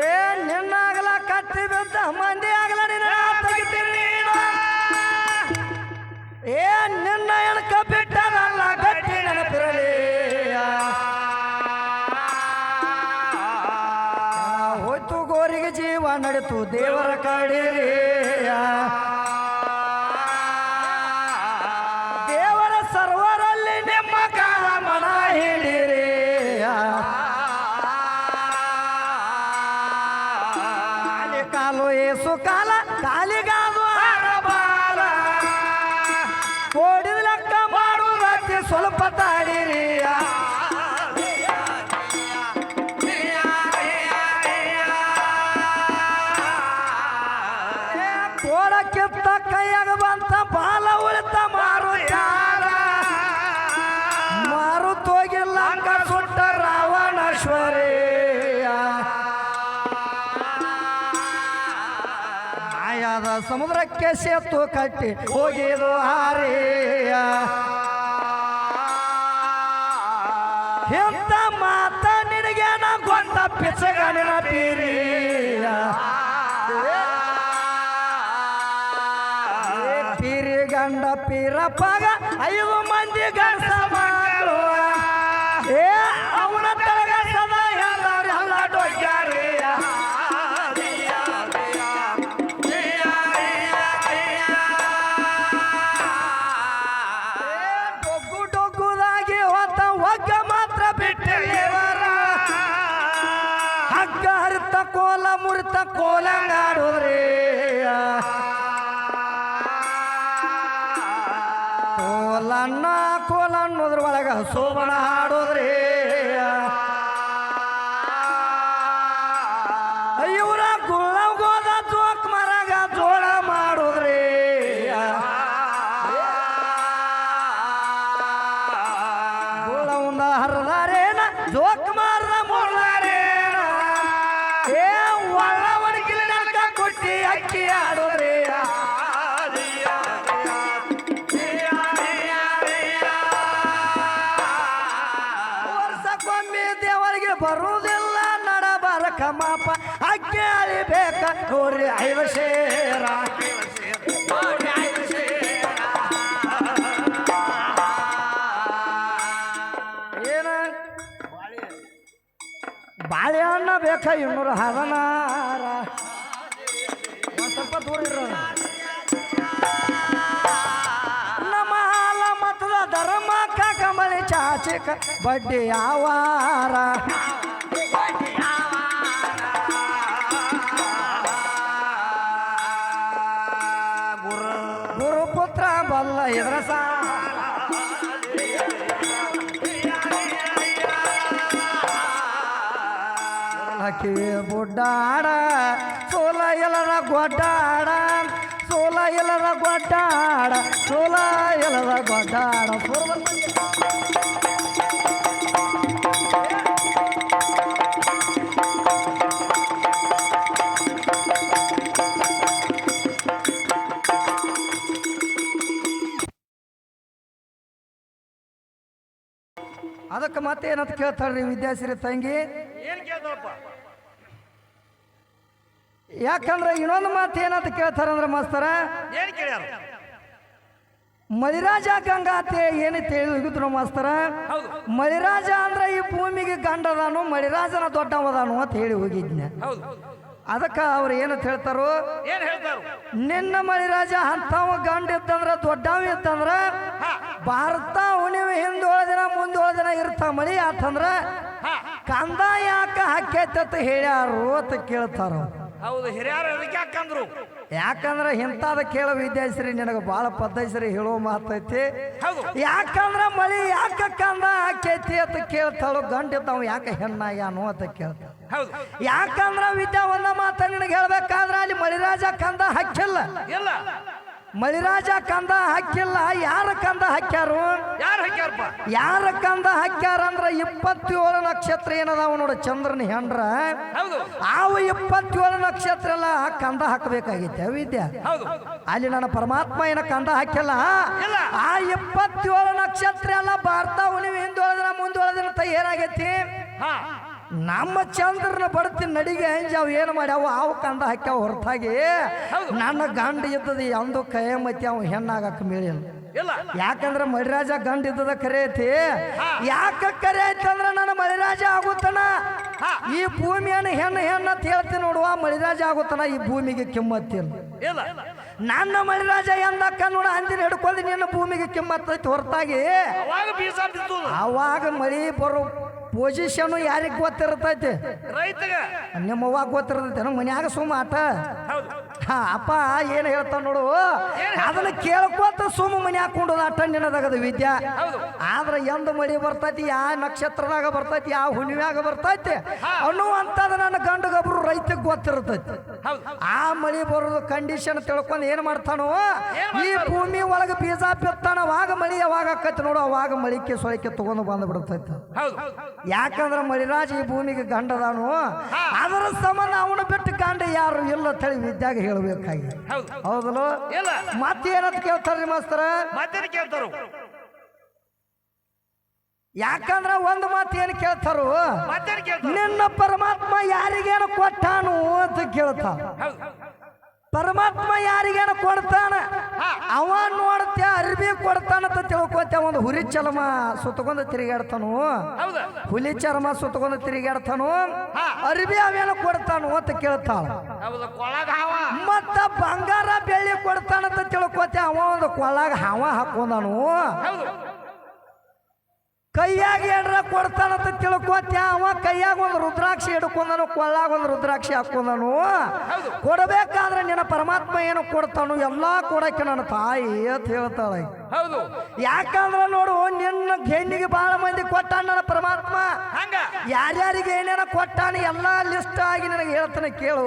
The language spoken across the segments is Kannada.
ಏ ನಿನ್ನಾಗಲ ಕತ್ತಿ ಬಿದ್ದ ಮಂದಿ ಸಮುದ್ರಕ್ಕೆ ಸೇತು ಕಟ್ಟಿ ಹೋಗಿರು ಹಾರಿಯ. ಎಂತ ಮಾತ ನಿನಗೆ ನಾ ಗೊಂದ ಪಿಚ್ಚಗಣಿನ ಪೀರಿಯ. ಏ ಪೀರಿ ಗಂಡ ಪೀರಪ್ಪಗ ಐದು ಮಂದಿ ಗಂಡ ನೋಡ್ರಿ ಐವ ಏನ? ಬಾಳೆಹಣ್ಣ ಬೇಕ ಇನ್ನೂರ ಹದಿನಾರ. ಸ್ವಲ್ಪ ದೂರ ಇರೋ. ಧರ್ಮ ಕಮಲಿ ಚಾಚಿಕ ಬಡ್ಡಿ ಯಾವಾರ. ಬುಡ್ಡಾಡ ಸೋಲ ಎಲ್ಲರ ಗೊಡ್ಡಾಡ ಸೋಲ ಎಲ್ಲರ ಗೊಡ್ಡಾಡ ಸೋಲ ಎಲ್ಲರ ಗೊಡ್ಡಾಡ ಅದಕ್ಕೆ ಮತ್ತೆ ಏನಂತ ಕೇಳ್ತಾಳ್ರಿ ವಿದ್ಯಾಸಿರಿ ತಂಗಿ ಏನ್ ಕೇಳ್ದಪ್ಪ ಯಾಕಂದ್ರೆ ಇನ್ನೊಂದು ಮಾತು ಏನಂತ ಕೇಳ್ತಾರಂದ್ರೆ ಮಾಸ್ತರ ಏನ್ ಕೇಳ್ಯಾರ? ಮಳಿರಾಜ ಗಂಗಾತೆ ಏನು ತಿಳಿದ್ರು ಮಾಸ್ತರ? ಮಲಿರಾಜ ಮಳಿರಾಜ ಅಂದ್ರೆ ಈ ಭೂಮಿಗೆ ಗಂಡದಾನು ಮಲಿರಾಜನ ದೊಡ್ಡವದಾನು ಅಂತ ಹೇಳಿ ಹೋಗಿದ್ನ. ಅದಕ್ಕೆ ಅವ್ರು ಏನು ಹೇಳ್ತಾರೋ? ಏನ್ ಹೇಳ್ತಾರು? ನಿನ್ನ ಮಳಿರಾಜ ಅಂತವ ಗಂಡ ಇತ್ತಂದ್ರ ದೊಡ್ಡವ ಇತ್ತಂದ್ರ ಭಾರತ ಹುಣಿವೆ ಹಿಂದೋಳ ದಿನ ಮುಂದೋಳ ದಿನ ಇರ್ತ ಮಳಿ ಆತಂದ್ರ ಕಂದ ಯಾಕ ಅಂತ ಹೇಳ್ಯಾರು ಅಂತ ಕೇಳ್ತಾರ ಹೌದು ಹಿರಿಯರು ಅದಕ್ಕೆ ಯಾಕಂದ್ರು? ಯಾಕಂದ್ರೆ ಇಂಥದ ಕೇಳೋ ವಿದ್ಯಾಶ್ರೀ ನಿನಗೆ ಭಾಳ ಪದ್ಧತಿ ಹೇಳೋ ಮಾತೈತಿ. ಯಾಕಂದ್ರ ಮಳಿ ಯಾಕ ಕಂದ ಹಾಕೈತಿ ಅಂತ ಕೇಳ್ತಾಳು ತಾವ್ ಯಾಕೆ ಹೆಣ್ಣಾಗ್ಯಾನು ಅಂತ ಕೇಳ್ತಾಳ. ಯಾಕಂದ್ರ ವಿದ್ಯಾ ಒಂದ ಮಾತ ನಿನಗೆ ಹೇಳ್ಬೇಕಾದ್ರ ಅಲ್ಲಿ ಮಳಿರಾಜ ಕಂದ ಹಾಕಿಲ್ಲ. ಇಲ್ಲ. ಮಳಿರಾಜ ಕಂದ ಹಾಕಿಲ್ಲ ಯಾರ ಕಂದ ಹಾಕ್ಯಾರು? ಯಾರು ಹಾಕ್ಯಾರಪ್ಪ? ಯಾರ ಕಂದ ಹಾಕ್ಯಾರ ಅಂದ್ರ ಇಪ್ಪತ್ತೇಳು ನಕ್ಷತ್ರ ಏನದಾವ ನೋಡ ಚಂದ್ರನ ಹೆಂಡ್ರ? ಹೌದು. ಅವು ಇಪ್ಪತ್ತೇಳು ನಕ್ಷತ್ರ ಎಲ್ಲ ಕಂದ ಹಾಕಬೇಕಾಗಿತ್ತೆ ವಿದ್ಯಾ? ಅಲ್ಲಿ ನನ್ನ ಪರಮಾತ್ಮ ಏನ ಕಂದ ಹಾಕಿಲ್ಲ. ಆ ಇಪ್ಪತ್ತೇಳು ನಕ್ಷತ್ರ ಎಲ್ಲ ಭಾರತ ನೀವು ಹಿಂದೊಳದಿನ ಮುಂದೊಳದಿನ ತಯಾರಾಗೈತಿ ನಮ್ಮ ಚಂದ್ರನ ಬರ್ತೀನಿ ನಡಿಗೆ ಅಂಜಾವ್ ಏನು ಮಾಡ್ಯಾವ ಅವು ಕಂದ ಹಾಕ್ಯಾವ ಹೊರತಾಗಿ. ನನ್ನ ಗಂಡ ಇದ್ದದ ಕೈ ಕೈಮತಿ ಅವ ಹೆಣ್ಣಾಗಕ್ಕೆ ಮೇಳಿಲ್ಲ. ಯಾಕಂದ್ರೆ ಮಳಿರಾಜ ಗಂಡ ಇದ್ದದ ಕರೆ ಐತಿ. ಯಾಕ ಕರೆ ಐತಿ ಅಂದ್ರೆ ನನ್ನ ಮಳಿರಾಜ ಆಗುತ್ತಾನ. ಈ ಭೂಮಿಯನ್ನು ಹೆಣ್ಣು ಹೆಣ್ಣು ಅಂತ ಹೇಳ್ತೀನಿ ನೋಡುವ ಮಳಿರಾಜ ಆಗುತ್ತಾನ ಈ ಭೂಮಿಗೆ ಕಿಮ್ಮತ್ತಿಲ್ಲ ನನ್ನ ಮಳಿರಾಜ ಎಂದಕ್ಕ ನೋಡ ಅಂದಿನ ಹಿಡ್ಕೊಂಡು ನಿನ್ನ ಭೂಮಿಗೆ ಕಿಮ್ಮತ್ತೈತಿ ಹೊರತಾಗಿ. ಅವಾಗ ಮಳಿ ಬರೋ ಪೊಸಿಷನ್ ಯಾರಿಗೆ ಗೊತ್ತಿರ್ತೈತಿ? ರೈತಗ. ನಿಮ್ಮ ಅವ್ವಾಗ ಗೊತ್ತಿರ್ತೈತಿ ನಮ್ಮ ಮನ್ಯಾಗ ಸುಮ್ಮ ಆಟ. ಹಾ ಅಪ್ಪ ಏನು ಹೇಳ್ತಾನ ನೋಡು. ಅದನ್ನ ಕೇಳ್ಕೋತ ಸುಮ್ಮ ಮನೆ ಹಾಕೊಂಡು ಆಟ ನಿನ್ನದಾಗದ ವಿದ್ಯಾ. ಆದ್ರೆ ಎಂದ ಮಡಿ ಬರ್ತೈತಿ ಯಾವ ನಕ್ಷತ್ರದಾಗ ಬರ್ತೈತಿ ಯಾವ ಹುಣ್ಣಿಮ್ಯಾಗ ಬರ್ತೈತಿ ಅನ್ನುವಂಥದ್ದು ನನ್ನ ಗಂಡ ಗಬ್ರು ರೈತಗೆ ಗೊತ್ತಿರ್ತೈತಿ. ಆ ಮಳಿ ಬರೋದು ಕಂಡೀಷನ್ ತಿಳ್ಕೊಂಡು ಏನು ಮಾಡ್ತಾನೋ? ಈ ಭೂಮಿ ಒಳಗೆ ಬೀಜ ಬಿತ್ತಾನ ಅವಾಗ ಮಳಿ ಯಾವಾಗ ಆಕೈತಿ ನೋಡು ಅವಾಗ ಮಳಿಕೆ ಸೊಳಕೆ ತಗೊಂಡು ಬಂದು ಬಿಡ್ತೈತಿ. ಯಾಕಂದ್ರೆ ಮಳಿರಾಜ ಈ ಭೂಮಿಗೆ ಗಂಡದಾನು? ಅದರ ಸಂಬಂಧ ಅವನು ಬಿಟ್ಟು ಗಂಡ ಯಾರು ಇಲ್ಲ ತಳಿ ವಿದ್ಯಾಗ ಹೇಳಬೇಕಾಗಿ ಹೌದು. ಹೌದಲ್ಲ? ಇಲ್ಲ. ಮತ್ತೇನಂತ ಕೇಳ್ತಾರ್ರಿ ಮಾಸ್ತರ? ಮತ್ತೇನು ಕೇಳ್ತಾರು? ಯಾಕಂದ್ರ ಒಂದು ಮಾತು ಏನು ಕೇಳ್ತಾರು? ಮತ್ತೇನು ಕೇಳ್ತಾರು? ನಿನ್ನ ಪರಮಾತ್ಮ ಯಾರಿಗೇನು ಕೊಟ್ಟಾನು ಅಂತ ಕೇಳ್ತಾರ. ಪರಮಾತ್ಮ ಯಾರಿಗೇನು ಕೊಡ್ತಾನ? ಅವ ನೋಡ್ತೆ ಅರ್ಬಿ ಕೊಡ್ತಾನಂತ ತಿಳ್ಕೊತ ಒಂದು ಹುರಿ ಚರ್ಮ ಸುತ್ತಕೊಂಡು ತಿರುಗಾಡ್ತಾನು? ಹುಲಿ ಚರ್ಮ ಸುತ್ತಕೊಂಡು ತಿರುಗಾಡ್ತಾನು? ಅರ್ಬಿ ಅವೇನು ಕೊಡ್ತಾನು ಅಂತ ಕೇಳ್ತಾಳ. ಮತ್ತ ಬಂಗಾರ ಬೆಳ್ಳಿ ಕೊಡ್ತಾನಂತ ತಿಳ್ಕೊತೆ ಅವ ಒಂದು ಕೊಳಗ ಹಾವ ಹಾಕೊಂಡನು? ಕೈಯಾಗ ಏನ್ರ ಕೊಡ್ತಾನಂತ ತಿಳ್ಕೊತ್ಯ ಅವ? ಕೈಯಾಗ ಒಂದು ರುದ್ರಾಕ್ಷಿ ಹಿಡ್ಕೊಂಡನು ಕೊಳ್ಳಾಗ ಒಂದು ರುದ್ರಾಕ್ಷಿ ಹಾಕೊಂಡನು. ಕೊಡಬೇಕಾದ್ರೆ ನಿನ್ನ ಪರಮಾತ್ಮ ಏನು ಕೊಡ್ತಾನು ಎಲ್ಲಾ ಕೊಡಕ್ಕೆ ನನ್ನ ತಾಯಿ ಅಂತ ಹೇಳ್ತಾಳೆ. ಹೌದು. ಯಾಕಂದ್ರ ನೋಡು ನಿನ್ನ ಹೆಣ್ಣಿಗೆ ಬಹಳ ಮಂದಿ ಕೊಟ್ಟಾನ ಪರಮಾತ್ಮ. ಹಂಗ? ಯಾರ್ಯಾರಿಗೆ ಏನೇನ ಕೊಟ್ಟಾನ ಎಲ್ಲಾ ಲಿಸ್ಟ್ ಆಗಿ ನನಗೆ ಹೇಳ್ತಾನೆ ಕೇಳು.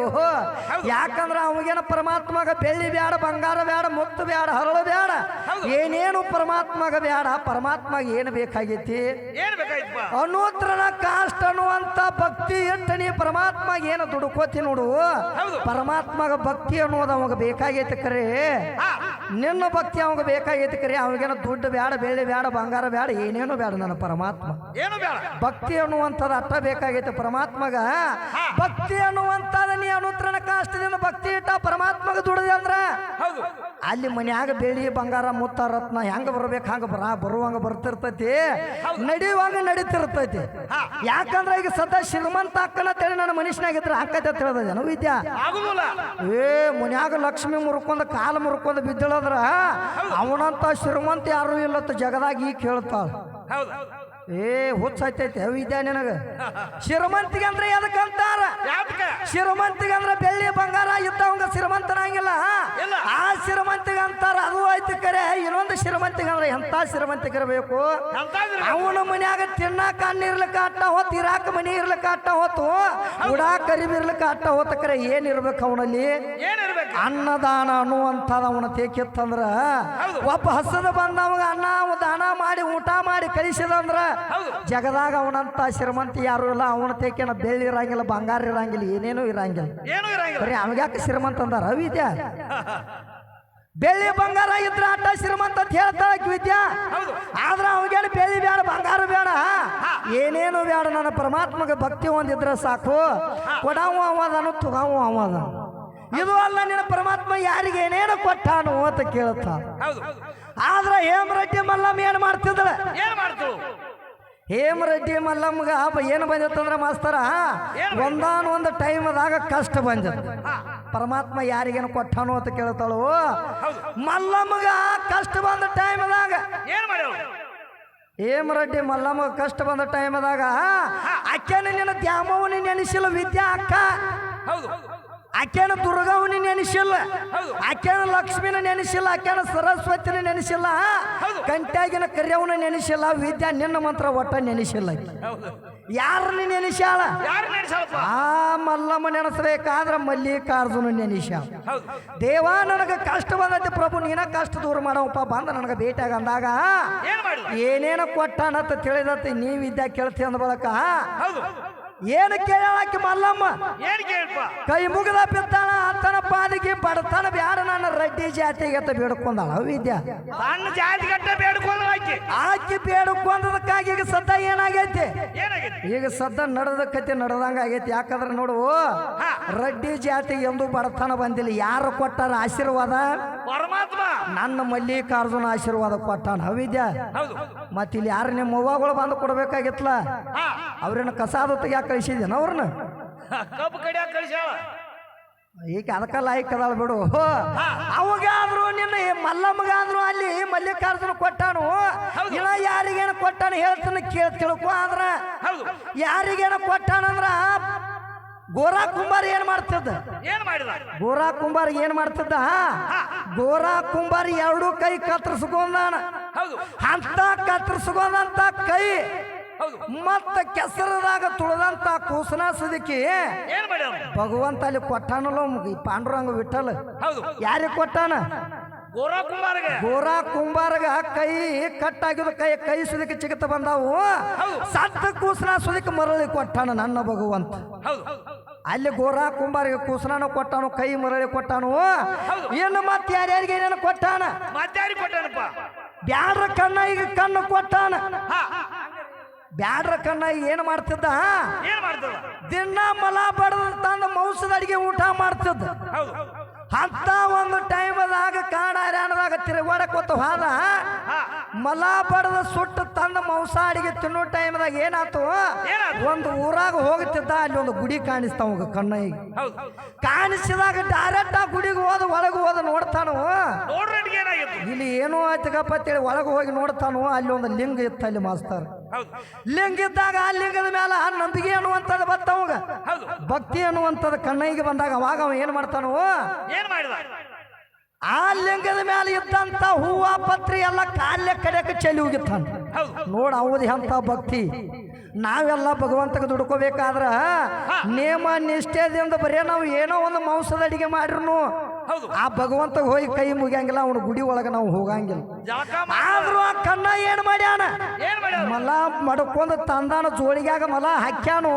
ಯಾಕಂದ್ರ ಅವಗೇನ ಪರಮಾತ್ಮಗ ಬೆಳ್ಳಿ ಬ್ಯಾಡ ಬಂಗಾರ ಬ್ಯಾಡ ಮುತ್ತು ಬ್ಯಾಡ ಹರಳು ಬ್ಯಾಡ. ಏನೇನು ಪರಮಾತ್ಮಗ ಬ್ಯಾಡ ಪರಮಾತ್ಮಗ ಏನು ಬೇಕಾಗೈತಿ? ಅನೂತ್ರನ ಕಾಸ್ಟ್ ಅನ್ನುವಂತ ಭಕ್ತಿ ಇಟ್ಟು ನೀ ಪರಮಾತ್ಮ ಏನು ದುಡುಕೋತಿ ನೋಡು. ಪರಮಾತ್ಮಗ ಭಕ್ತಿ ಅನ್ನೋದು ಅವಾಗ ಬೇಕಾಗೈತಿ ಕರೆ. ನಿನ್ನ ಭಕ್ತಿ ಅವಾಗ ಬೇಕಾಗೈತಿ ಕರೆ. ಅವಾಗೇನ ದುಡ್ಡು ಬ್ಯಾಡ ಬೆಳ್ಳಿ ಬ್ಯಾಡ ಬಂಗಾರ ಬ್ಯಾಡ ಏನೇನು ಬ್ಯಾಡ ನನ್ನ ಪರಮಾತ್ಮ. ಏನು ಬೇಡ ಭಕ್ತಿ ಅನ್ನುವಂಥದ್ದು ಅರ್ಥ ಬೇಕಾಗೈತೆ ಪರಮಾತ್ಮಗ. ಭಕ್ತಿ ಅನ್ನುವಂಥದ್ದು ನೀ ಅನುತ್ರಣ ಕಾಷ್ಟದಿಂದ ಭಕ್ತಿ ಇಟ್ಟ ಪರಮಾತ್ಮಗ ದುಡಿದೆ ಅಂದ್ರ ಅಲ್ಲಿ ಮನ್ಯಾಗ ಬೆಳ್ಳಿ ಬಂಗಾರ ಮುತ್ತ ರತ್ನ ಹೆಂಗ ಬರ್ಬೇಕು ಹಂಗ ಬರ ಬರುವಂಗ ಬರ್ತಿರ್ತೈತಿ. ನಡೆಯುವಾಗ ನಡೀತಿರ್ತೈತಿ. ಯಾಕಂದ್ರೆ ಈಗ ಸದಾ ಶ್ರೀಮಂತ ಅಕ್ಕನ ತೇಳಿ ನನ್ನ ಮನುಷ್ಯನಾಗಿದ್ರೆ ಹಾಕೈತೆ ಅಂತ ಹೇಳ್ದ ಜನ ವಿದ್ಯಾ? ಏ ಮನ್ಯಾಗ ಲಕ್ಷ್ಮಿ ಮುರ್ಕೊಂಡ ಕಾಲು ಮುರ್ಕೊಂಡ ಬಿದ್ದಳದ್ರ ಅವನಂತ ಶ್ರೀಮಂತ ಯಾರು ಇಲ್ಲತ್ತ ಜಗದಾಗ ಈ ಕೇಳ್ತಾಳ. ಏ ಹುಚ್ಚೈತೈತೆ ವಿದ್ಯಾ ನಿನಗ? ಶ್ರೀಮಂತಿಗೆ ಅಂದ್ರೆ ಎದಕ್ಕೆ ಅಂತಾರ? ಶ್ರೀಮಂತಿಗೆ ಅಂದ್ರೆ ಬೆಳ್ಳಿ ಬಂಗಾರ ಇದ್ದವಂಗ ಶ್ರೀಮಂತನಾಗಿಲ್ಲ. ಆ ಶ್ರೀಮಂತಿಗೆ ಅಂತಾರ ಅದು ಆಯ್ತು ಕರೆ. ಇನ್ನೊಂದು ಶ್ರೀಮಂತಿಗೆ ಅಂದ್ರೆ ಎಂತ ಶ್ರೀಮಂತಿಗೆ ಇರಬೇಕು ಅವನ ಮನ್ಯಾಗ ತಿನ್ನಾಕ ಅನ್ನ ಇರ್ಲಿಕ್ಕೆ ಅಟ್ಟ ಹೊತ್ತು ಇರಾಕ ಮನಿ ಇರ್ಲಿಕ್ಕೆ ಅಟ್ಟ ಹೊತ್ತು ಉಡಾ ಕರಿಬಿ ಇರ್ಲಿಕ್ಕ ಅಟ್ಟ ಹೊತ್ತ ಕರೆ. ಏನ್ ಇರ್ಬೇಕು ಅವನಲ್ಲಿ? ಅನ್ನದಾನ ಅನ್ನುವಂಥದ್ದು ಅವನ ತೇಕಿತ್ತಂದ್ರ. ಒಬ್ಬ ಹಸದ ಬಂದವಾಗ ಅನ್ನ ದಾನ ಮಾಡಿ ಊಟ ಮಾಡಿ ಕಳಿಸಿದಂದ್ರ ಹೌದು. ಜಗದಾಗ ಅವನಂತ ಶ್ರೀಮಂತ ಯಾರು ಇಲ್ಲ. ಅವನ ತೇಕೇನ ಬೆಳ್ಳಿ ಇರಂಗಿಲ್ಲ ಬಂಗಾರ ಇರಂಗಿಲ್ಲ ಏನೇನು ಇರಂಗಿಲ್ಲ. ಏನು ಇರಂಗಿಲ್ಲ. ಬರೀ ಅವಗ್ಯಾಕೆ ಶ್ರೀಮಂತ ಅಂದಾರ ವಿದ್ಯಾ ಬೆಳ್ಳಿ ಬಂಗಾರ ಇದ್ರ ಅಂತ ಶ್ರೀಮಂತ ಅಂತ ಹೇಳ್ತಾ ವಿದ್ಯಾ. ಆದ್ರ ಅವಾಗ ಬೆಳ್ಳಿ ಬೇಡ ಬಂಗಾರ ಬೇಡ ಏನೇನು ಬೇಡ ನನ್ನ ಪರಮಾತ್ಮಗೆ ಭಕ್ತಿ ಒಂದಿದ್ರೆ ಸಾಕು. ಕೊಡಾವು ಅವದನು ತುಗಾವು ಅವದ ಇದು ಅಲ್ಲ ನಿನ್ನ ಪರಮಾತ್ಮ ಯಾರಿಗೆ ಏನೇನು ಕೊಟ್ಟಾನು ಅಂತ ಕೇಳುತ್ತ ಆದ್ರ ಹೇಮರಟ್ಟಿ ಮಲ್ಲಮ್ಮ ಏನ್ ಮಾಡ್ತಿದ್ದಳ? ಏನ್ ಮಾಡ್ತು? ಹೇಮರೆಡ್ಡಿ ಮಲ್ಲಮ್ಮಗ ಏನು ಬಂದಿತ್ತಂದ್ರೆ ಮಾಸ್ತರ ಒಂದಾನೊಂದು ಒಂದಾನ ಒಂದು ಟೈಮ್ದಾಗ ಕಷ್ಟ ಬಂದಿತ್ತು. ಪರಮಾತ್ಮ ಯಾರಿಗೇನು ಕೊಟ್ಟನು ಅಂತ ಕೇಳ್ತಾಳು? ಮಲ್ಲಮ್ಮಗ ಕಷ್ಟ ಬಂದ ಟೈಮ್ದಾಗ ಹೇಮರೆಡ್ಡಿ ಮಲ್ಲಮ್ಮ ಕಷ್ಟ ಬಂದ ಟೈಮ್ದಾಗ ಅಕ್ಕನ ನಿನ್ನ ದ್ಯಾಮವನಿ ನೆನೆಸಿಲ್ಲ ವಿದ್ಯಾ ಅಕ್ಕ. ಹೌದು. ಆಕೆನ ದುರ್ಗವನಿ ನೆನೆಸಿಲ್ಲ. ಆಕೆನ ಲಕ್ಷ್ಮಿನ ನೆನೆಸಿಲ್ಲ ಆಕೆನ ಸರಸ್ವತಿನ ನೆನೆಸಿಲ್ಲ. ಕಂಟ್ಯಾಗಿನ ಕರ್ಯವನ್ನ ನೆನೆಸಿಲ್ಲ ವಿದ್ಯಾ ನಿನ್ನ ಮಂತ್ರ ಒಟ್ಟ ನೆನೆಸಿಲ್ಲ ಯಾರನ್ನ ನೆನೆಸ್ಯಾಳ? ಆ ಮಲ್ಲಮ್ಮ ನೆನೆಸ್ಬೇಕಾದ್ರ ಮಲ್ಲಿಕಾರ್ಜುನ ನೆನೆಸ್ಯಾಳ. ದೇವ ನನಗೆ ಕಷ್ಟ ಬಂದೈತಿ ಪ್ರಭು ನೀನ ಕಷ್ಟ ದೂರ ಮಾಡವಪ್ಪ ಬಂದ ನನಗೆ ಭೇಟಿಯಾಗ ಅಂದಾಗ ಏನೇನು ಕೊಟ್ಟಾನಂತ ತಿಳಿದತ್ತೆ ನೀವಿದ್ಯಾ ಕೇಳ್ತಿ ಅಂದ ಬಳಕ ಏನು ಕೇಳಾಕಿ ಮಲ್ಲಮ್ಮ? ಏನ್ ಕೇಳಪ್ಪ ಕೈ ಮುಗಿದ ಬಿದ್ದಾಳ ಆತನ ಪಾದಿಗೆ ಬಡತನ ಬ್ಯಾಡ ನನ್ನ ರೆಡ್ಡಿ ಜಾತಿಗೆ ಅಂತ ಬೇಡ್ಕೊಂಡಾಳ. ವಿದ್ಯಾ ಸಣ್ಣ ಜಾತಿ ಗಟ್ಟ ಬೇಡ್ಕೊಂಡು ಆಕಿ ಬೇಡು ಕೊಂದದಕ್ಕಾಗಿ ಈಗ ಸದ್ದ ಏನಾಗೈತಿ? ಈಗ ಸದ್ದ ನಡೆದ ಕತೆ ನಡೆದಂಗ ಆಗೈತಿ. ಯಾಕಂದ್ರೆ ನೋಡು. ರಡ್ಡಿ ಜಾತಿ ಎಂದು ಬಡತನ ಬಂದಿಲ್ಲ. ಯಾರು ಕೊಟ್ಟಾರ ಆಶೀರ್ವಾದ? ಪರಮಾತ್ಮ. ನನ್ನ ಮಲ್ಲಿಕಾರ್ಜುನ ಆಶೀರ್ವಾದ ಕೊಟ್ಟಾನ. ಹವಿದ್ಯ ಮತ್ತೆ ಇಲ್ಲಿ ಯಾರು ನಿಮ್ಮ ಅವ್ವಗಳು ಬಂದು ಕೊಡ್ಬೇಕಾಗಿತ್ತಲ್ಲ? ಅವ್ರೇನು ಕಸಾದ ಯಾಕೆ ಕಳಿಸಿದ್ದೇನ ಅವ್ರನ್ನ? ಕಬ್ಬು ಕಡಿಯಾಕ ಕಳಿಸ್ಯಾಳ. ಈಗ ಅದಕ್ಕ ಲಾಯಕ್ ಅದಾಳ ಬಿಡು ಅವಗಾದ್ರು ನಿನ್ನ ಮಲ್ಲಮ್ಮಗಾದ್ರು ಅಲ್ಲಿ ಮಲ್ಲಿಕಾರ್ಜುನ ಕೊಟ್ಟಾನು. ಇಲ್ಲ ಯಾರಿಗೇನು ಕೊಟ್ಟಾನು ಹೇಳ್ತೀನಿ ಕೇಳ್ ತಿಳ್ಕೊ ಆದ್ರ. ಯಾರಿಗೇನು ಕೊಟ್ಟಾನಂದ್ರ ಗೋರಾ ಕುಂಬಾರ ಏನ್ ಮಾಡಿದ? ಗೋರಾ ಕುಂಬಾರ ಏನ್ ಮಾಡ್ತಿದ್ದ? ಗೋರಾ ಕುಂಬಾರ ಎರಡು ಕೈ ಕತ್ತರಿಸ್ಕೊಂಡಾನ. ಅಂತ ಕತ್ತರಿಸ್ಕೊಂಡಂತ ಕೈ ಮತ್ತ ಕೆಸರದಾಗ ತುಳದಂತ ಕೂಸನ ಸದಕಿ ಏನ್ ಭಗವಂತ ಅಲ್ಲಿ ಕೊಟ್ಟಾನಲ್ಲ ಪಾಂಡುರಂಗ ವಿಠಲ್. ಹೌದು. ಯಾರಿಗೆ ಕೊಟ್ಟಾನ? ಗೋರಾ ಕುಂಬಾರಗ. ಕೈ ಕಟ್ಟಾಗಿದ ಕೈ ಕೈ ಸುದಕ್ಕೆ ಚಿಗತ ಬಂದಾವು. ಸತ್ತ ಕೂಸನ ಸುದಕ್ಕೆ ಮರಳಿ ಕೊಟ್ಟಾನ ನನ್ನ ಭಗವಂತ. ಅಲ್ಲಿ ಗೋರಾ ಕುಂಬಾರಿಗೆ ಕೂಸನಾನು ಕೊಟ್ಟಾನು ಕೈ ಮರಳಿ ಕೊಟ್ಟಾನು. ಏನು ಇನ್ನು ಮತ್ತೆ ಯಾರ್ಯಾರಿಗೆ ಏನೇನು ಕೊಟ್ಟಾನ? ಬ್ಯಾಡ್ರ ಕಣ್ಣ ಈಗ ಕಣ್ಣು ಕೊಟ್ಟಾನ. ಬ್ಯಾಡ್ರ ಕಣ್ಣ ಏನು ಮಾಡ್ತಿದ್ದ? ಏನ್ ಮಾಡ್ತದ ದಿನ ಮಲ ಬಡದ ತಂದ ಮೌಸದ ಅಡಿಗೆ ಊಟ ಮಾಡ್ತಿದ್ದ. ಹೌದು. ಅಂತ ಒಂದು ಟೈಮದಾಗ ಕಾಡ ಹರ್ಯಾಣದಾಗ ತಿರುಗಾಡಕೋತ ಹೋದ. ಮಲ ಬಡದ ಸುಟ್ಟು ತಂದ ಮಾಂಸ ಅಡಿಗೆ ತಿನ್ನೋ ಟೈಮ್ದಾಗ ಏನಾತು? ಒಂದು ಊರಾಗ ಹೋಗುತ್ತಿದ್ದ ಅಲ್ಲಿ ಒಂದು ಗುಡಿ ಕಾಣಿಸ್ತಾವ ಕಣ್ಣಿಗೆ. ಹೌದು. ಕಾಣಿಸಿದಾಗ ಡೈರೆಕ್ಟ್ ಆ ಗುಡಿಗೆ ಹೋದ ಒಳಗೆ ಹೋದ ನೋಡ್ತಾನು? ಇಲ್ಲಿ ಏನೋ ಆಯ್ತಗಪ್ಪ ಅಂತೇಳಿ ಒಳಗೆ ಹೋಗಿ ನೋಡ್ತಾನು? ಅಲ್ಲಿ ಒಂದು ಲಿಂಗ ಇತ್ತು ಅಲ್ಲಿ ಮಾಸ್ತರ್. ಲಿಂಗ ಇದ್ದಾಗ ಆ ಲಿಂಗದ ಮೇಲೆ ನಂಬಿಕೆ ಅನ್ನುವಂಥದ್ದು ಬತ್ತವಾಗ. ಭಕ್ತಿ ಅನ್ನುವಂಥದ್ದು ಕಣ್ಣಿಗೆ ಬಂದಾಗ ಅವಾಗ ಅವ ಏನು ಮಾಡ್ತಾನು? ಏನು ಮಾಡಿದ? ಆ ಲಿಂಗದ ಮೇಲೆ ಇದ್ದಂತ ಹೂವ ಪತ್ರಿ ಎಲ್ಲ ಕಾಲ್ಯ ಕಡೆಯಕ್ಕೆ ಚೆಲಿ ಹೋಗಿತ್ತಾನ ಹೌದು ನೋಡ ಅವಧಿ ಅಂತ ಭಕ್ತಿ. ನಾವೆಲ್ಲ ಭಗವಂತಗೆ ದುಡ್ಕೋಬೇಕಾದ್ರ ನೇಮ ನಿಷ್ಠೆದಿಂದ ಬರೇ ನಾವು ಏನೋ ಒಂದು ಮಾಂಸದ ಅಡಿಗೆ ಮಾಡಿರ್ನು. ಹೌದು. ಆ ಭಗವಂತಗೆ ಹೋಗಿ ಕೈ ಮುಗಿಯಂಗಿಲ್ಲ ಅವನ ಗುಡಿ ಒಳಗೆ ನಾವು ಹೋಗಂಗಿಲ್ಲ. ಆದ್ರೂ ಆ ಕಣ್ಣ ಏನ್ ಮಾಡ್ಯಾನ? ಮಲ ಮಡ್ಕೊಂಡು ತಂದಾನ ಜೋಳಿಗ್ಯಾಗ ಮಲ ಹಾಕ್ಯಾನು.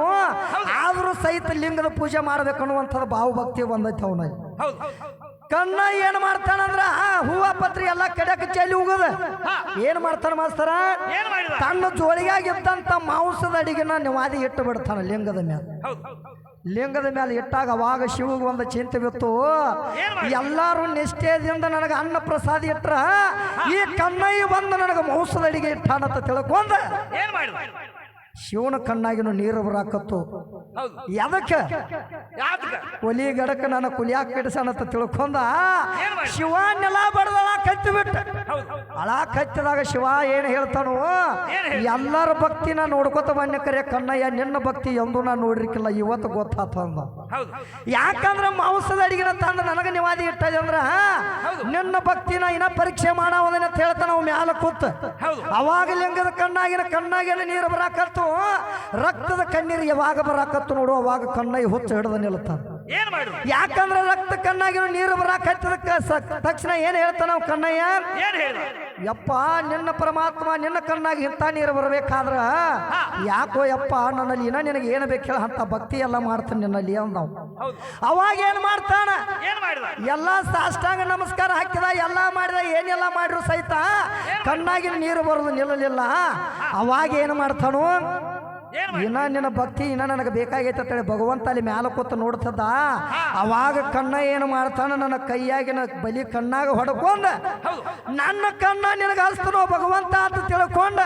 ಆದ್ರೂ ಸಹಿತ ಲಿಂಗದ ಪೂಜೆ ಮಾಡ್ಬೇಕನ್ನುವಂಥದ್ದು ಭಾವಭಕ್ತಿ ಬಂದೈತೆ ಅವನ ಹೌದು. ಕಣ್ಣ ಏನ್ ಮಾಡ್ತಾನಂದ್ರ ಹೂವ ಪತ್ರಿ ಎಲ್ಲ ಕಡೆಕ್ ಚೆಲ್ಲಿ ಹೋಗದ ಏನ್ ಮಾಡ್ತಾನ ಮಾಸ್ತರ? ತನ್ನ ಜೋಳಿಗಾಗಿದ್ದಂತ ಮಾಂಸದ ಅಡಿಗೆನ ನಿವಾದಿ ಇಟ್ಟು ಬಿಡ್ತಾನ ಲಿಂಗದ ಮೇಲೆ ಹೌದು ಲಿಂಗದ ಮೇಲೆ ಇಟ್ಟಾಗ ಅವಾಗ ಶಿವಗೆ ಒಂದು ಚಿಂತೆ ಬಿತ್ತು. ಎಲ್ಲರೂ ನಿಷ್ಠೆಯಿಂದ ನನಗೆ ಅನ್ನ ಪ್ರಸಾದ ಇಟ್ರ ಈ ಕಣ್ಣಯ್ಯ ಬಂದು ನನಗೆ ಮಾಂಸದ ಅಡಿಗೆ ಇಟ್ಟಾನಂತ ತಿಳ್ಕೊಂಡ. ಶಿವನ ಕಣ್ಣಾಗಿನ ನೀರು ಬರಾಕತ್ತು ಯಾತಕ ಒಲಿ ಗಡಕ ನನ್ನ ಕುಲಿಯಾಕ ಕೆಡಿಸಣತ್ತ ತಿಳ್ಕೊಂಡ ಶಿವನ್ನೆಲ್ಲ ಮಾಡಿ ಶಿವ ನೆಲ ಬಡದಳ ಕತ್ತಿ ಬಿಟ್ಟ ಅಳ ಕತ್ತಿದಾಗ ಶಿವ ಏನು ಹೇಳ್ತಾನೋ ಎಲ್ಲರ ಭಕ್ತಿನ ನೋಡ್ಕೊತ ಬನ್ನಿ ಕರೆ ಕಣ್ಣಯ್ಯ ನಿನ್ನ ಭಕ್ತಿ ಎಂದು ನಾನು ನೋಡಿರ್ಕಿಲ್ಲ ಇವತ್ತು ಗೊತ್ತಾತ ಅಂದ ಹೌದು. ಯಾಕಂದ್ರ ಮಾಂಸದ ಅಡಿಗೆನ ತಂದ ನನಗೆ ನಿವಾದಿ ಇಟ್ಟ ಅಂದ್ರ. ನಿನ್ನ ಭಕ್ತಿನ ಇನ್ನ ಪರೀಕ್ಷೆ ಮಾಡವದನ್ನ ಅಂತ ಹೇಳ್ತಾನ ಅವ್ ಮ್ಯಾಲ ಕೂತ್. ಅವಾಗ ಲಿಂಗದ ಕಣ್ಣಾಗಿನ ಕಣ್ಣಾಗಿನ ನೀರು ಬರಾಕತ್ತು. ರಕ್ತದ ಕಣ್ಣೀರು ಯಾವಾಗ ಬರಾಕತ್ತು ನೋಡು ಅವಾಗ ಕಣ್ಣೈ ಹುಚ್ಚ ಹಿಡ್ದ ನಿಲ್ತಾನ. ಏನ್ ಮಾಡಿದ್ರು? ಯಾಕಂದ್ರೆ ರಕ್ತ ಕಣ್ಣಾಗಿರೋ ನೀರು ಬರಕ್ ತಕ್ಷಣ ಏನ್ ಹೇಳ್ತಾನ ಅವ್ ಕಣ್ಣಯ್ಯ? ಏನ್ ಯಪ್ಪ ನಿನ್ನ ಪರಮಾತ್ಮ ನಿನ್ನ ಕಣ್ಣಾಗಿ ಇಂತ ನೀರು ಬರಬೇಕಾದ್ರ ಯಾಕೋ ಯಪ್ಪ ನನ್ನಲ್ಲಿ ಇನ್ನ ನಿನಗೆ ಏನು ಬೇಕು ಹೇಳ ಅಂತ ಭಕ್ತಿ ಎಲ್ಲ ಮಾಡ್ತಾನೆ ನಿನ್ನಲ್ಲಿ ಅಂದವ್. ಅವಾಗ ಏನ್ ಮಾಡ್ತಾನ? ಏನ್ ಮಾಡಿದ? ಎಲ್ಲ ಸಾಷ್ಟಾಂಗ ನಮಸ್ಕಾರ ಹಾಕಿದ ಎಲ್ಲ ಮಾಡಿದ ಏನೆಲ್ಲ ಮಾಡಿದ್ರು ಸಹಿತ ಕಣ್ಣಾಗಿನ ನೀರು ಬರೋದು ನಿಲ್ಲಲಿಲ್ಲ. ಅವಾಗ ಏನು ಮಾಡ್ತಾನು? ಇನ್ನ ನಿನ್ನ ಭಕ್ತಿ ಇನ್ನ ನನಗೆ ಬೇಕಾಗೈತೆ ಅಂತೇಳಿ ಭಗವಂತ ಅಲ್ಲಿ ಮ್ಯಾಲ ಕೂತು ನೋಡ್ತದ. ಅವಾಗ ಕಣ್ಣ ಏನು ಮಾಡ್ತಾನ? ನನ್ನ ಕೈಯಾಗಿನ ಬಲಿ ಕಣ್ಣಾಗ ಹೊಡ್ಕೊಂಡ. ನನ್ನ ಕಣ್ಣ ನಿನಗೆ ಹಸ್ತನೋ ಭಗವಂತ ಅಂತ ತಿಳ್ಕೊಂಡ.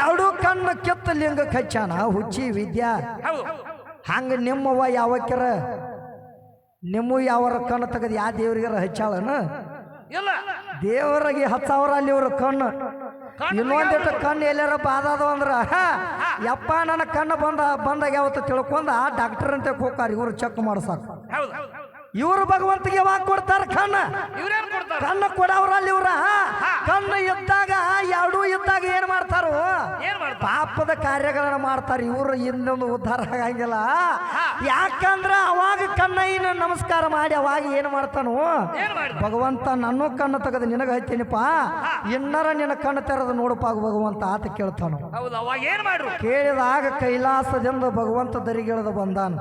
ಎರಡೂ ಕಣ್ಣು ಕಿತ್ತ ಲಿಂಗ ಕಚ್ಚಾನ ಹುಚ್ಚಿ ವಿದ್ಯಾ. ಹಂಗ ನಿಮ್ಮವ್ವ ಯಾವಕ್ಕಿರ ನಿಮ್ಮ ಯಾವರ ಕಣ್ಣು ತೆಗೆದು ಯಾವ ದೇವ್ರಿಗಾರ ಹಚ್ಚಾಳನ? ದೇವರಿಗೆ ಹತ್ತು ಸಾವಿರ ಅಲ್ಲಿ ಇವ್ರ ಕಣ್ಣು ಕಣ್ಣು. ಇನ್ನೊಂದಿಟ್ಟು ಕಣ್ಣು ಎಲ್ಲಾರ ಬಾದದು ಅಂದ್ರ ಯಪ್ಪ ನನ್ನ ಕಣ್ಣು ಬಂದ ಬಂದಾಗ ಯಾವತ್ತು ತಿಳ್ಕೊಂಡ ಡಾಕ್ಟರ್ ಅಂತ ಹೋಗ್ತಾರೆ ಇವರು ಚೆಕ್ ಮಾಡ್ಸಾಕ. ಹೌದು. ಇವ್ರು ಭಗವಂತಿಗೆ ಯಾವಾಗ ಕೊಡ್ತಾರ ಕಣ್ಣ ಇವ್ರೇನ್ ಕೊಡ್ತಾರ? ಕಣ್ಣು ಕೊಡವ್ರಲ್ಲಿ ಇವ್ರ. ಕಣ್ಣು ಇದ್ದಾಗ ಎರಡೂ ಇದ್ದಾಗ ಏನ್ ಮಾಡ್ತಾರು? ಪಾಪದ ಕಾರ್ಯಗಳನ್ನ ಮಾಡ್ತಾರೆ. ಇವರು ಇನ್ನೊಂದು ಉದ್ಧಾರ ಆಗಂಗಿಲ್ಲ. ಯಾಕಂದ್ರ ಅವಾಗ ಕಣ್ಣಯ್ಯನ ನಮಸ್ಕಾರ ಮಾಡಿ ಅವಾಗ ಏನ್ ಮಾಡ್ತಾನು? ಭಗವಂತ ನನ್ನ ಕಣ್ಣು ತೆಗೆದು ನಿನಗೆ ಹಚ್ತೀನಿಪ್ಪ ಇನ್ನರ ನಿನ್ನ ಕಣ್ಣು ತೆರೆದು ನೋಡಪ್ಪ ಭಗವಂತ ಆತ ಕೇಳ್ತಾನು. ಕೇಳಿದಾಗ ಕೈಲಾಸದಿಂದ ಭಗವಂತ ದರಿಗಿಳಿದು ಬಂದಾನ.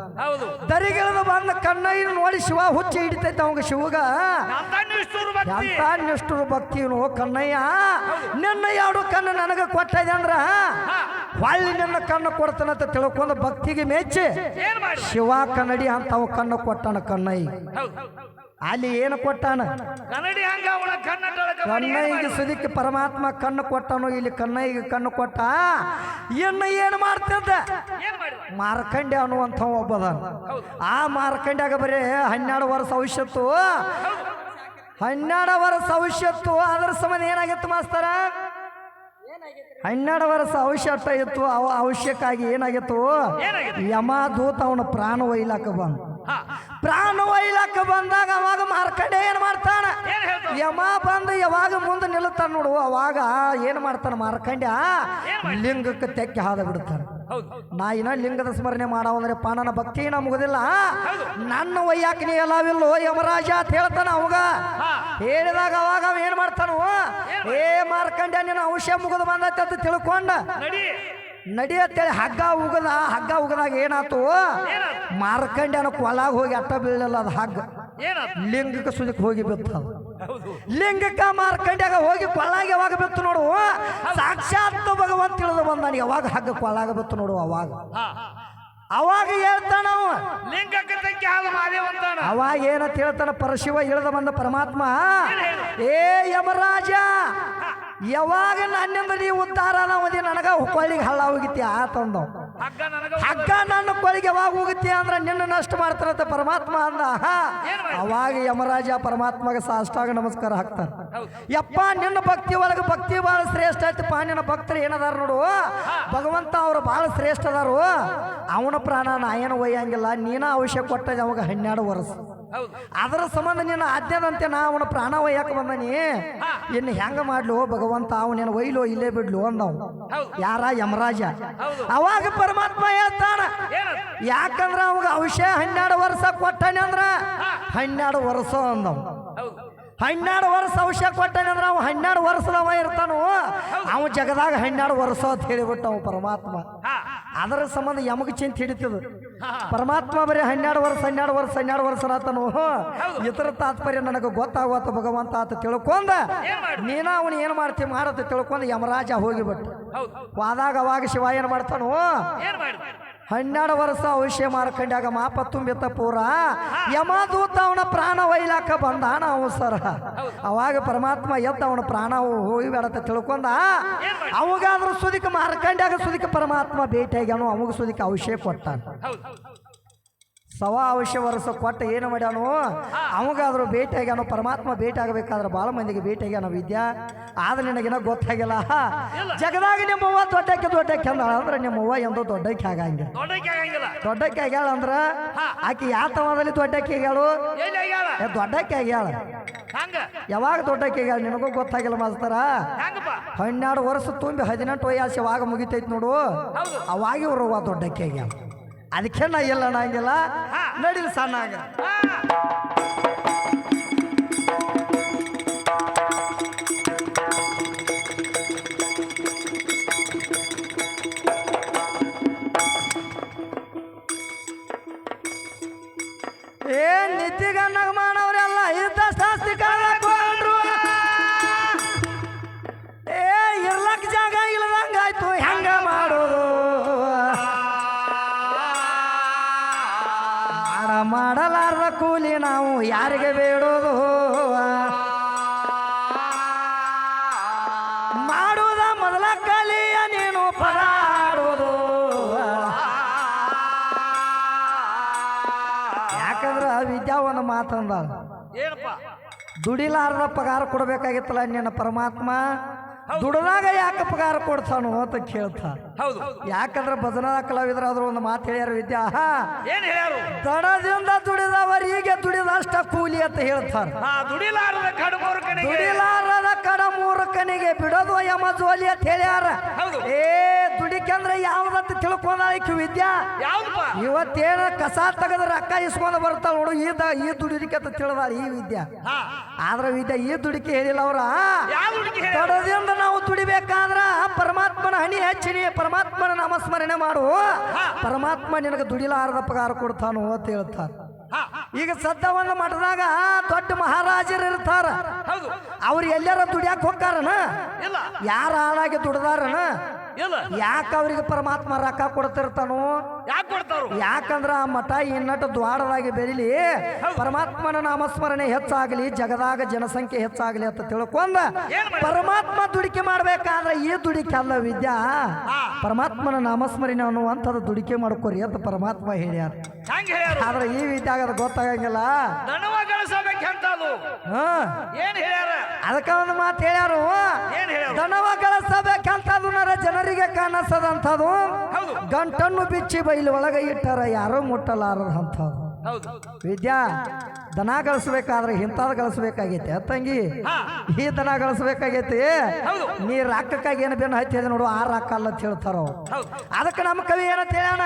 ದರಿಗಿಳಿದು ಬಂದ ಕಣ್ಣಯ್ಯನ ನೋಡಿ ಶಿವ ಹುಚ್ಚಿ ಹಿಡಿತೈತೆ ಅವಂಗ ಶಿವಗ. ನಿಷ್ಠೂರು ಭಕ್ತಿ ನೋ ಕಣ್ಣಯ್ಯ ನಿನ್ನ ಎರಡು ಕಣ್ಣು ನನಗೆ ಕೊಟ್ಟಿದೆ ಅಂದ್ರ ಹೊಳ್ಳಿ ನಿನ್ನ ಕಣ್ಣು ಕೊಡ್ತಾನಂತ ತಿಳ್ಕೊಂಡು ಭಕ್ತಿಗೆ ಮೆಚ್ಚಿ ಶಿವ ಕನ್ನಡಿ ಅಂತ ಅವ ಕಣ್ಣು ಕೊಟ್ಟಣ ಹೌದು. ಅಲ್ಲಿ ಏನು ಕೊಟ್ಟಾನ? ಕನ್ನಡಿ ಹಂಗ ಅವಳ ಸುದಿಕ್ಕೆ ಪರಮಾತ್ಮ ಕಣ್ಣು ಕೊಟ್ಟನು ಇಲ್ಲಿ ಕನ್ನೈಗೆ ಕಣ್ಣು ಕೊಟ್ಟ? ಇನ್ನು ಏನು ಮಾಡ್ತಿದ್ದ? ಮಾರ್ಕಂಡೆ ಅನ್ನುವಂಥ ಒಬ್ಬದ. ಆ ಮಾರ್ಕಂಡ್ಯಾಗ ಬರೀ ಹನ್ನೆರಡು ವರ್ಷ ಔಷತ್ತು. ಹನ್ನೆರಡು ವರ್ಷ ಔಷತ್ತು. ಅದರ ಸಂಬಂಧ ಏನಾಗಿತ್ತು ಮಾಸ್ತರ? ಹನ್ನೆರಡು ವರ್ಷ ಔಷಧ ಇತ್ತು. ಅವ ಅವಶ್ಯಕ್ಕಾಗಿ ಏನಾಗಿತ್ತು? ಯಮ ದೂತ ಅವನ ಪ್ರಾಣ ಒಯ್ಲಾಕ ಬಂದ. ಪ್ರಾಣ ಒಯ್ಲಕ್ಕ ಬಂದಾಗ ಅವಾಗ ಮಾರ್ಕಂಡೆ ಏನ್ ಮಾಡ್ತಾನ? ಯಮ ಬಂದು ಯಾವಾಗ ಮುಂದೆ ನಿಲ್ಲುತ್ತಾನೆ ನೋಡು ಅವಾಗ ಏನ್ ಮಾಡ್ತಾನ ಮಾರ್ಕಂಡ್ಯ? ಲಿಂಗಕ್ಕೆ ತೆಕ್ಕಿ ಹಾದ ಬಿಡ್ತಾನ. ನಾ ಇನ್ನ ಲಿಂಗದ ಸ್ಮರಣೆ ಮಾಡವಂದ್ರೆ ಪಾನನ ನನ್ನ ಭಕ್ತಿ ನಾ ಮುಗುದಿಲ್ಲ. ನನ್ನ ಒಯ್ಯಾಕ ನೀ ಎಲ್ಲವಿಲ್ಲೋ ಯಮರಾಜ ಅಂತ ಹೇಳ್ತಾನ ಅವಾಗ. ಹೇಳಿದಾಗ ಅವಾಗ ಅವ ಏನ್ ಮಾಡ್ತಾನು? ಏ ಮಾರ್ಕಂಡ್ಯ ನಿನ್ನ ಔಷಧ ಮುಗಿದು ಬಂದೈತೆ ಅಂತ ತಿಳ್ಕೊಂಡ. ನಡಿ ಹೇಳಿ ಹಗ್ಗ ಉಗದ ಹಗ್ಗ ಉಗದಾಗ ಏನಾತು? ಏನಾಯ್ತು ಮಾರ್ಕಂಡ್ಯನ ಕೊಲಾಗ ಹೋಗಿ ಅಟ್ಟ ಬೀಳಲಿಲ್ಲ ಅದು ಹಗ್ಗ. ಲಿಂಗಕ ಲಿಂಗಕ್ಕೆ ಸುದಕ್ಕೆ ಹೋಗಿ ಬಿತ್ತ ಲಿಂಗಕ್ಕೆ ಮಾರ್ಕಂಡ್ಯಾಗ ಹೋಗಿ ಕೊಲಾಗ ಯಾವಾಗ ಬಿತ್ತು ನೋಡು? ಸಾಕ್ಷಾತ್ ಭಗವಂತ ತಿಳಿದು ಬಂದಾನ ಯಾವಾಗ ಹಗ್ಗ ಕೊಲಾಗ ಬಿತ್ತು ನೋಡು ಅವಾಗ. ಅವಾಗ ಹೇಳ್ತಾನ ಅವಾಗ ಏನಂತ ಹೇಳ್ತಾನ? ಪರಶಿವ ಇಳಿದ ಬಂದ ಪರಮಾತ್ಮ ಏ ಯಮರಾಜ ಯಾವಾಗ ನನ್ನಿಂದ ನೀವು ಉದ್ಧಾರ ನಾವದಿ ನನಗ ಕೊಳ್ಳಿಗೆ ಹಳ್ಳ ಹೋಗಿತ್ತಿ ಆತಂದು ಹಗ್ಗ ನನ್ನ ಕೊಳಿಗೆ ಯಾವಾಗ ಹೋಗುತ್ತೆ ಅಂದ್ರೆ ನಿನ್ನ ನಷ್ಟ ಮಾಡ್ತಾರಂತ ಪರಮಾತ್ಮ ಅಂದ. ಅವಾಗ ಯಮರಾಜ ಪರಮಾತ್ಮಗೆ ಸಾಷ್ಟಾಗ ನಮಸ್ಕಾರ ಹಾಕ್ತಾರೆ ಯಪ್ಪ ನಿನ್ನ ಭಕ್ತಿ ಒಳಗೆ ಭಕ್ತಿ ಭಾಳ ಶ್ರೇಷ್ಠ ಐತಪ್ಪ ನಿನ್ನ ಭಕ್ತರು ಏನದಾರ ನೋಡು. ಭಗವಂತ ಅವರು ಭಾಳ ಶ್ರೇಷ್ಠ ಅದಾರು. ಅವನ ಪ್ರಾಣ ನಾ ಏನು ಒಯ್ಯಂಗಿಲ್ಲ ನೀನ ಅವಶ್ಯ ಕೊಟ್ಟದ ಅವಾಗ ಹನ್ನೆರಡು ವರ್ಷ. ಅದರ ಸಂಬಂಧ ನೀನು ಆಜ್ಞಾದಂತೆ ನಾ ಅವನ ಪ್ರಾಣ ಒಯ್ಯಾಕ ಬಂದನಿ. ಇನ್ನು ಹೆಂಗ ಮಾಡ್ಲು ಭಗವಂತ ಅವನೇನು ಒಯ್ಲು ಇಲ್ಲೇ ಬಿಡ್ಲು ಅಂದವ್. ಯಾರ ಯಮರಾಜ? ಅವಾಗ ಪರಮಾತ್ಮ ಹೇಳ್ತಾನ ಯಾಕಂದ್ರ ಅವಾಗ ಅವಶ್ಯ ಹನ್ನೆರಡು ವರ್ಷ ಕೊಟ್ಟನೆ ಅಂದ್ರ ಹನ್ನೆರಡು ವರ್ಷ ಅಂದವ್. ಹನ್ನೆರಡು ವರ್ಷ ಅವಶ್ಯ ಕೊಟ್ಟಾನಂದ್ರೆ ಅವ ಹನ್ನೆರಡು ವರ್ಷದವ ಇರ್ತಾನು? ಅವ ಜಗದಾಗ ಹನ್ನೆರಡು ವರ್ಷ ಅಂತ ಹೇಳಿಬಿಟ್ಟು ಅವ ಪರಮಾತ್ಮ. ಅದರ ಸಂಬಂಧ ಯಮಗ ಚಿಂತ ಹಿಡಿತದ. ಪರಮಾತ್ಮ ಬರೀ ಹನ್ನೆರಡು ವರ್ಷ ಹನ್ನೆರಡು ವರ್ಷ ಹನ್ನೆರಡು ವರ್ಷ ಆತನು ಇತರ ತಾತ್ಪರ್ಯ ನನಗೆ ಗೊತ್ತಾಗುವತ್ತ ಭಗವಂತ ಆತ ತಿಳ್ಕೊಂಡ ನೀನ ಅವನು ಏನು ಮಾಡ್ತಿ ಮಾಡತ್ತ ತಿಳ್ಕೊಂಡು ಯಮರಾಜ ಹೋಗಿಬಿಟ್ಟು. ವಾದಾಗ ಅವಾಗ ಶಿವ ಏನು ಮಾಡ್ತಾನೋ? ಹನ್ನೆರಡು ವರ್ಷ ಔಷಧ ಮಾರ್ಕಂಡಾಗ ಮಾಪ ತುಂಬಿತ್ತ ಪೂರ. ಯಮದೂತ ಅವನ ಪ್ರಾಣ ಒಯ್ಲಾಕ ಬಂದಾನ ಅವ ಸರ ಅವಾಗ ಪರಮಾತ್ಮ ಎದ್ದ ಅವನ ಪ್ರಾಣ ಹೋಗಿಬೇಡತ್ತ ತಿಳ್ಕೊಂಡ. ಅವಾಗಾದ್ರೂ ಸುದಿಕ ಮಾರ್ಕಂಡಾಗ ಸುದಿಕ ಪರಮಾತ್ಮ ಭೇಟಿಯಾಗ್ಯಾನು, ಅವಾಗ ಸುದಿಕ ಔಷಧ ಕೊಟ್ಟಾನ. ಸವಾ ಅವಶ್ಯ ವರ್ಷ ಕೊಟ್ಟ ಏನು ಮಾಡ್ಯಾನು? ಭೇಟಿ ಭೇಟಿಯಾಗ್ಯಾನು ಪರಮಾತ್ಮ ಭೇಟಿ ಆಗಬೇಕಾದ್ರೆ ಭಾಳ ಮಂದಿಗೆ ಭೇಟಿಯಾಗ್ಯಾನ ವಿದ್ಯಾ. ಆದ್ರೆ ನಿನಗಿನ ಗೊತ್ತಾಗಿಲ್ಲ. ಜಗದಾಗ ನಿಮ್ಮವ್ವ ದೊಡ್ಡಕ್ಕೆ ದೊಡ್ಡಕ್ಕೆ ಅಂದ ಅಂದ್ರೆ ನಿಮ್ಮವ್ವ ಎಂದೋ ದೊಡ್ಡಕ್ಕೆ ಆಗಂಗೆ ದೊಡ್ಡಕ್ಕೆ ಆಗ್ಯಾಳ ಅಂದ್ರ ಆಕಿ ಯಾತವಾದಲ್ಲಿ ದೊಡ್ಡಕ್ಕೆ ಆಗ್ಯಾಳು? ದೊಡ್ಡಕ್ಕೆ ಆಗ್ಯಾಳ. ಯಾವಾಗ ದೊಡ್ಡಕ್ಕೆ ಆಗ್ಯಾಳ ನಿನಗೂ ಗೊತ್ತಾಗಿಲ್ಲ ಮಾಸ್ತರ? ಹನ್ನೆರಡು ವರ್ಷ ತುಂಬಿ ಹದಿನೆಂಟು ವಯಸ್ಸು ಯಾವಾಗ ಮುಗಿತೈತಿ ನೋಡು? ಅವಾಗ ಇವ್ರು ದೊಡ್ಡಕ್ಕೆ ಆಗ್ಯಾಳ. ಅದಕ್ಕೆ ನಾ ಇಲ್ಲ ಅನ್ನಂಗಿಲ್ಲ ನಡಿಲ್ ಸಣ್ಣಾಗ ಯಾಕಂದ್ರ ವಿದ್ಯಾ ಒಂದು ಮಾತಂದ. ದುಡಿಲಾರದ ಪಗಾರ ಕೊಡ್ಬೇಕಾಗಿತ್ತಲ್ಲ ನಿನ್ನ ಪರಮಾತ್ಮ? ದುಡದಾಗ ಯಾಕೆ ಪಗಾರ ಕೊಡ್ತಾನು ಅಂತ ಕೇಳ್ತ. ಹೌದು. ಯಾಕಂದ್ರ ಭಜನಾ ಆದ್ರೂ ಒಂದು ಮಾತು ಹೇಳ್ಯಾರ ವಿದ್ಯಾ. ಏನ್ ಹೇಳ್ಯಾರು? ದಡದಿಂದ ದುಡಿದವರಿಗೆ ದುಡಿದಷ್ಟ ಕೂಲಿ ಅಂತ ಹೇಳ್ತಾರ. ದುಡಿಲಾರದ ಕಡ ಮೂರ್ಖನಿಗೆ ಬಿಡೋದು ಯಮ ಜೋಲಿ ಅಂತ ಹೇಳ್ಯಾರ. ಹೌದು. ಏ ದುಡಿಕಂದ್ರ ಯಾವ್ದಂತ ತಿಳ್ಕೊಂಡ ವಿದ್ಯಾ? ಯಾವ್ದಪ್ಪ? ಇವತ್ತೇನ ಕಸ ತೆಗೆದ ರೊಕ್ಕ ಇಸ್ಕೊಂಡು ಬರ್ತಾಳ ನೋಡು ಈ ದ ಈ ದುಡಿಲಿಕ್ಕೆ ಅಂತ ತಿಳಿದಾಳ ಈ ವಿದ್ಯಾ. ಆದ್ರೆ ವಿದ್ಯಾ ಈ ದುಡಿಕೆ ಹೇಳಿಲ್ಲ ಅವ್ರ. ಹೇಳ್ಯಾರು ನಾವು ದುಡಿಬೇಕಾದ್ರ ಪರಮಾತ್ಮನ ಹಣಿ ಹಚ್ಚಿನಿ ಪರಮಾತ್ಮನ ನಾಮಸ್ಮರಣೆ ಮಾಡು. ಪರಮಾತ್ಮ ನಿನಗೆ ದುಡಿಲಾರದ ಪಗಾರ ಕೊಡ್ತಾನು ಅಂತ ಹೇಳ್ತಾರೆ. ಈಗ ಸದ್ದವನ್ನ ಮಠದಾಗ ದೊಡ್ಡ ಮಹಾರಾಜರು ಇರ್ತಾರ. ಅವ್ರು ಎಲ್ಲಾರ ದುಡಿಯಾಕ ಹೋಗ್ತಾರನ? ಯಾರ ಹಾಳಾಗಿ ದುಡ್ದಾರನ? ಯಾಕೆ ಅವ್ರಿಗೆ ಪರಮಾತ್ಮ ರೊಕ್ಕ ಕೊಡ್ತಿರ್ತಾನು? ಯಾಕೆ ಕೊಡ್ತಾರು ಯಾಕಂದ್ರ ಆ ಮಠ ಇನ್ನಟ್ಟು ದ್ವಾರದಾಗಿ ಬೆಳಿಲಿ ಪರಮಾತ್ಮನ ನಾಮಸ್ಮರಣೆ ಹೆಚ್ಚಾಗಲಿ ಜಗದಾಗ ಜನಸಂಖ್ಯೆ ಹೆಚ್ಚಾಗಲಿ ಅಂತ ತಿಳ್ಕೊಂಡ ಪರಮಾತ್ಮ ದುಡಿಕೆ ಮಾಡ್ಬೇಕಾದ್ರೆ ಈ ದುಡಿಕೆ ಅಲ್ಲ ವಿದ್ಯಾ. ಪರಮಾತ್ಮನ ನಾಮಸ್ಮರಣೆ ಅನ್ನುವಂಥದ್ದು ದುಡಿಕೆ ಮಾಡ್ಕೊರಿ ಅಂತ ಪರಮಾತ್ಮ ಹೇಳ್ಯಾರ. ಆದ್ರೆ ಈ ವಿದ್ಯಾಗ ಅದು ಗೊತ್ತಾಗಂಗಿಲ್ಲ. ಅದಕ್ಕ ಒಂದು ಮಾತು ಹೇಳ್ಯಾರು. ದನವ ಗಳಿಸಬೇಕಂತದು ಜನರಿಗೆ ಕಾಣಿಸದಂಥದ್ದು ಗಂಟನ್ನು ಬಿಚ್ಚಿ ಬೈಲು ಒಳಗೆ ಇಟ್ಟಾರ ಯಾರೋ ಮುಟ್ಟಲಾರದಂಥದ್ದು ಹೌದು. ವಿದ್ಯಾ ದನ ಗಳಿಸ್ಬೇಕಾದ್ರೆ ಇಂಥದ್ದು ಗಳಿಸ್ಬೇಕಾಗೈತೆ. ತಂಗಿ ಹಾ. ಈ ದನ ಗಳಿಸ್ಬೇಕಾಗೈತಿ. ನೀ ರೊಕ್ಕಕ್ಕಾಗಿ ಏನು ಬೆನ್ನು ಹಚ್ಚಿದ ನೋಡು ಆ ರಾಕ ಅಲ್ಲ ಅಂತ ಹೇಳ್ತಾರ. ಅದಕ್ಕೆ ನಮ್ಮ ಕವಿ ಏನಂತ ಹೇಳೋಣ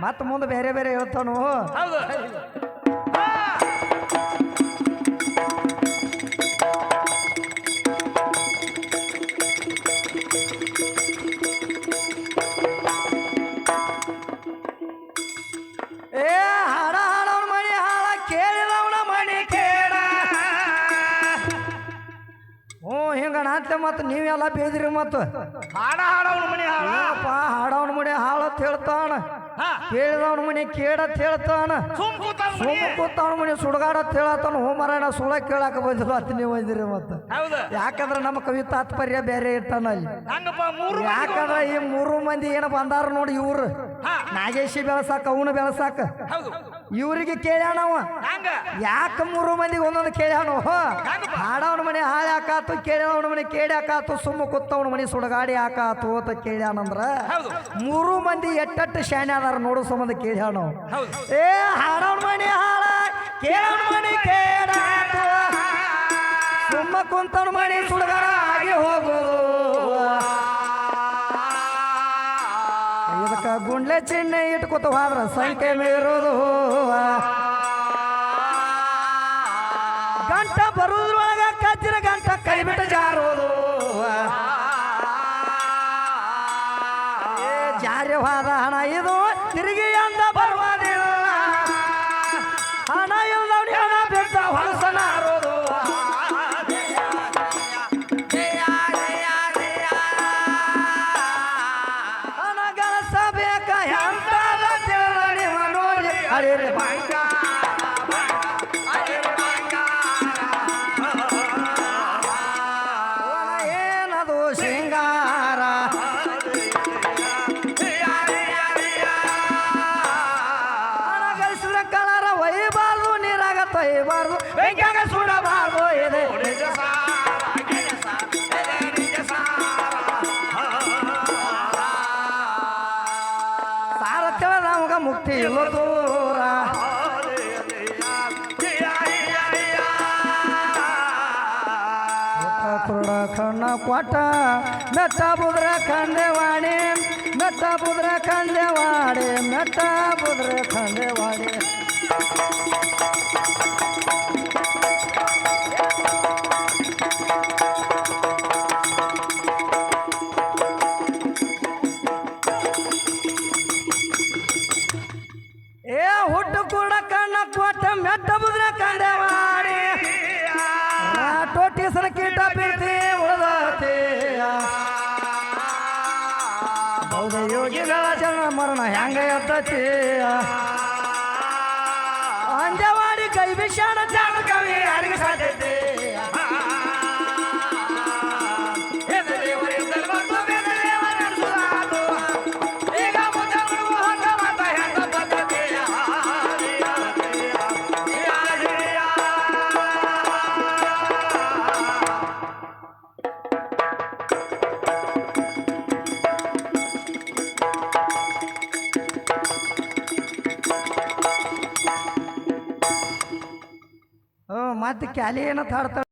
ಮತ್ತೆ ಮುಂದೆ ಬೇರೆ ಬೇರೆ ಹೇಳ್ತಾನು? ಮತ್ತೆ ನೀವೆಲ್ಲ ಬೇದ್ರಿ ಮತ್ತು. ಹಾಡ ಹಾಡವನ ಮನೆ ಹಾಳತ್ ಹಾಡವನ ಮನೆ ಹಾಳ ಅಂತ ಹೇಳ್ತಾನ. ಕೇಳಿದವನ ಮನೆ ಕೇಳತ್ ಹೇಳ್ತಾನ. ಸುಮ್ ಮನೆ. ಕೂತವನ ಮಣಿ ಸುಡಗಾಡತ್ ಹೇಳತ್ತಾನ ಹೋ ಮರಣ ಸುಳ ಕೇಳಾಕ ಬಂದಿಲ್ಲ ಅತ್ತ ನೀವು ಬಂದಿರಿ ಮತ್ತು. ಯಾಕಂದ್ರೆ ನಮ್ಮ ಕವಿ ತಾತ್ಪರ್ಯ ಬೇರೆ ಇರ್ತಾನ ಅಲ್ಲಿ. ಯಾಕಂದ್ರೆ ಈ ಮೂರು ಮಂದಿ ಏನು ಬಂದಾರ ನೋಡಿ ಇವ್ರು. ನಾಗೇಶಿ ಬೆಳಸಾಕ ಅವನು ಬೆಳಸಾಕ. ಇವ್ರಿಗೆ ಕೇಳ್ಯಾನವ ಹಂಗ? ಯಾಕ ಮೂರು ಮಂದಿಗೆ ಒಂದೊಂದು ಕೇಳ್ಯಾಣ ಹಾಡವನ ಮನೆ ಹಾಳು ಹಾಕಾತು ಕೇಳ್ಯಾವನ ಮನೆ ಕೇಳಿ ಹಾಕಾತು ಸುಮ್ಮ ಕೂತವನ ಮನೆ ಸುಡಗಾಡಿ ಹಾಕಾತು ಅಂತ ಕೇಳ್ಯಾನಂದ್ರ ಮೂರು ಮಂದಿ ಎಟ್ಟೆಟ್ಟು ಶಾಣೆ ಅದಾರ ನೋಡು ಸಂಬಂಧ ಕೇಳ್ಯಾಣ ಏ ಹಾಡವನ ಮನೆ ಹಾಳ ಕೇಳವನ ಮನೆ ಕೇಳ ಸುಮ್ಮ ಕುಂತವನ ಮನೆ ಸುಡಗಾಡ ಆಗಿ ಹೋಗುದು. ಚಿಹ್ನೆ ಇಟ್ಕೊತ ಹೋದ್ರ ಸಂಖ್ಯೆ ಮೀರೋದು ಗಂಟ ಬರುದ್ರೊಳಗ ಕಜ್ಜಿನ ಗಂಟ ಕೈ ಬಿಟ್ಟು ಜಾರೋದು ಕಣ್ಣ ಕೊಟ್ಟ ಬುದ್ರ ಕಂದೆ ಖಂಡೆವಾಡಿ ಮೆಟ್ಟ ಬುದ್ರ ಖಂಡೆವಾಡಿ ಮೆಟ್ಟ ಬುದ್ರ ಹೆಂಗ ಎದ್ದತಿ ಮತ್ತೆ ಕ್ಯಾಲಿ ಏನಂತ ಹಾಡ್ತಾಳೆ